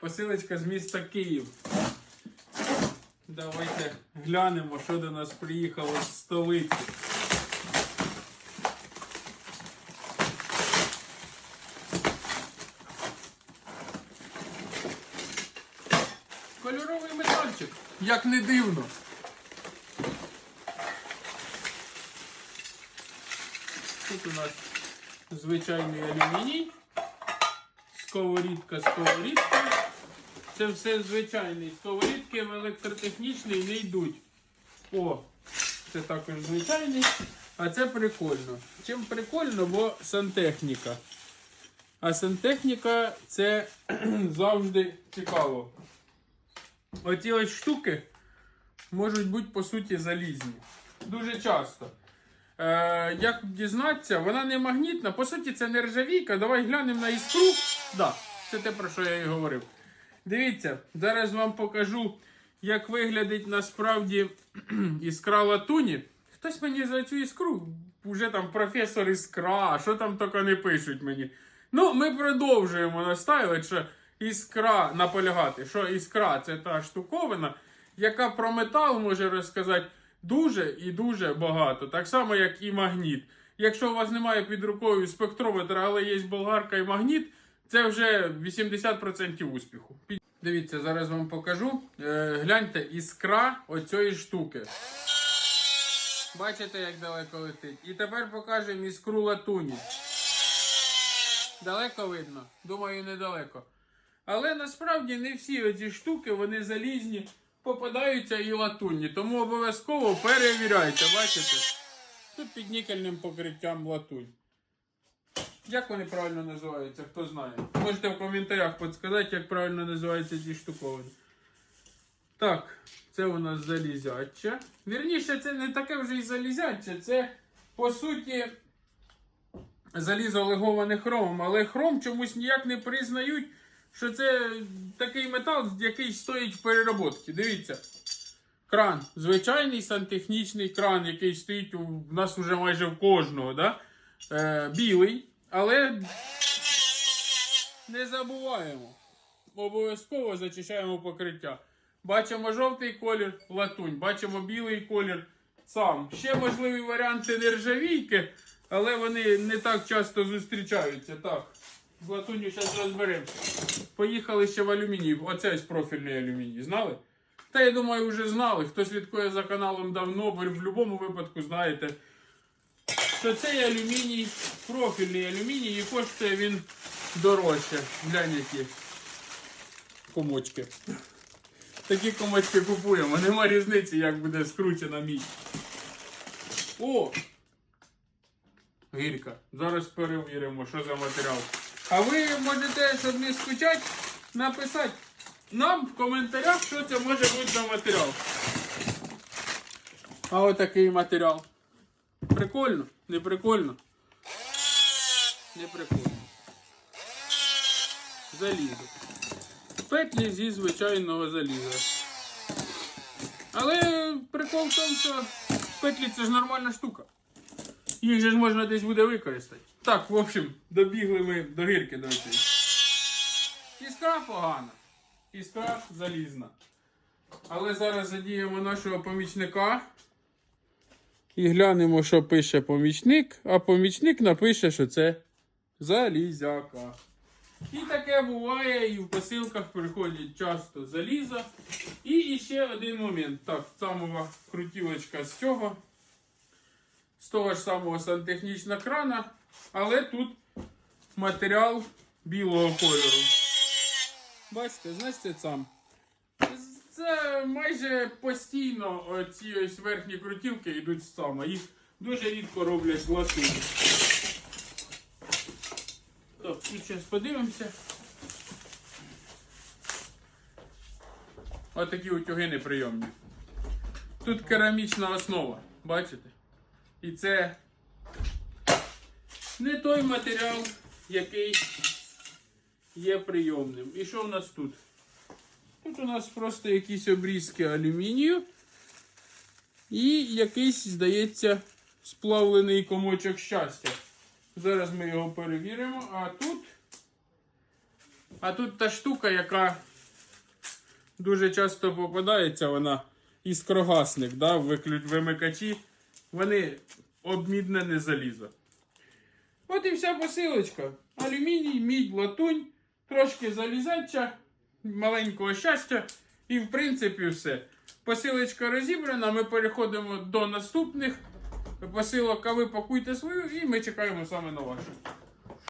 Посилочка з міста Київ. Давайте глянемо, що до нас приїхало з столиці. Кольоровий метальчик, як не дивно. Тут у нас звичайний алюміній, сковорідка, сковорідка. Це все звичайний. Сковорідки в електротехнічний не йдуть. О, це також звичайний. А це прикольно. Чим прикольно, бо сантехніка. А сантехніка це завжди цікаво. Оці ось штуки можуть бути по суті залізні. Дуже часто. Е, як дізнатися, вона не магнітна. По суті, це не ржавійка. Давай глянемо на іскру. Да, це те, про що я і говорив. Дивіться, зараз вам покажу, як виглядить насправді іскра латуні. Хтось мені за цю іскру, вже там професор іскра, що там тільки не пишуть мені. Ну, ми продовжуємо настаювати, що іскра наполягати, що іскра це та штуковина, яка про метал може розказати дуже і дуже багато. Так само, як і магніт. Якщо у вас немає під рукою спектрометра, але є болгарка і магніт, це вже 80% успіху. Дивіться, зараз вам покажу. Е, гляньте, іскра оцієї штуки. Бачите, як далеко летить. І тепер покажемо іскру латуні. Далеко видно? Думаю, недалеко. Але насправді не всі оці штуки, вони залізні, попадаються і латунні. Тому обов'язково перевіряйте, бачите? Тут під нікельним покриттям латунь. Як вони правильно називаються, хто знає? Можете в коментарях підсказати, як правильно називаються ці штуковини. Так, це у нас залізяче. Вірніше, це не таке вже і залізяче, це по суті залізо леговане хромом, але хром чомусь ніяк не признають, що це такий метал, який стоїть в переробці. Дивіться. Кран. Звичайний сантехнічний кран, який стоїть у нас вже майже в кожного. Да? Е, білий. Але не забуваємо. Обов'язково зачищаємо покриття. Бачимо жовтий колір латунь, бачимо білий колір сам. Ще можливі варіанти нержавійки, але вони не так часто зустрічаються. Так, з латунью зараз розберемося. Поїхали ще в алюміній. Оце ось профільний алюміній. Знали? Та я думаю, вже знали. Хто слідкує за каналом давно, ви в будь-якому випадку знаєте, що цей алюміній, профільний алюміній, і коштує він дорожче. Глянь які комочки. Такі комочки купуємо. Нема різниці, як буде скручена мідь. О! Гірка. Зараз перевіримо, що за матеріал. А ви можете, щоб не скучати, написати нам в коментарях, що це може бути за матеріал. А отакий матеріал. Прикольно? Не прикольно? Не прикольно. Залізо. Петлі зі звичайного заліза. Але прикол в тому, що петлі це ж нормальна штука. Їх же ж можна десь буде використати. Так, в общем, добігли ми до гірки до цієї. Іскра погана. Іскра залізна. Але зараз задіємо нашого помічника. І глянемо, що пише помічник. А помічник напише, що це залізяка. І таке буває, і в посилках приходять часто заліза. І ще один момент. Так, самова крутілочка з цього. З того ж самого сантехнічного крана. Але тут матеріал білого кольору. Бачите, значить це сам. Це майже постійно ці ось верхні крутілки йдуть з сама. Їх дуже рідко роблять. Так, і зараз подивимося. Отакі утюги неприйомні. Тут керамічна основа, бачите? І це не той матеріал, який є прийомним. І що в нас тут? Тут у нас просто якісь обрізки алюмінію. І якийсь, здається, сплавлений комочок щастя. Зараз ми його перевіримо. А тут А тут та штука, яка дуже часто попадається, вона іскрогасник, да, вимикачі, вони обміднене залізо. От і вся посилочка. Алюміній, мідь, латунь, трошки залізача, маленького щастя. І в принципі все. Посилочка розібрана, ми переходимо до наступних посилок, а ви пакуйте свою і ми чекаємо саме на вашу.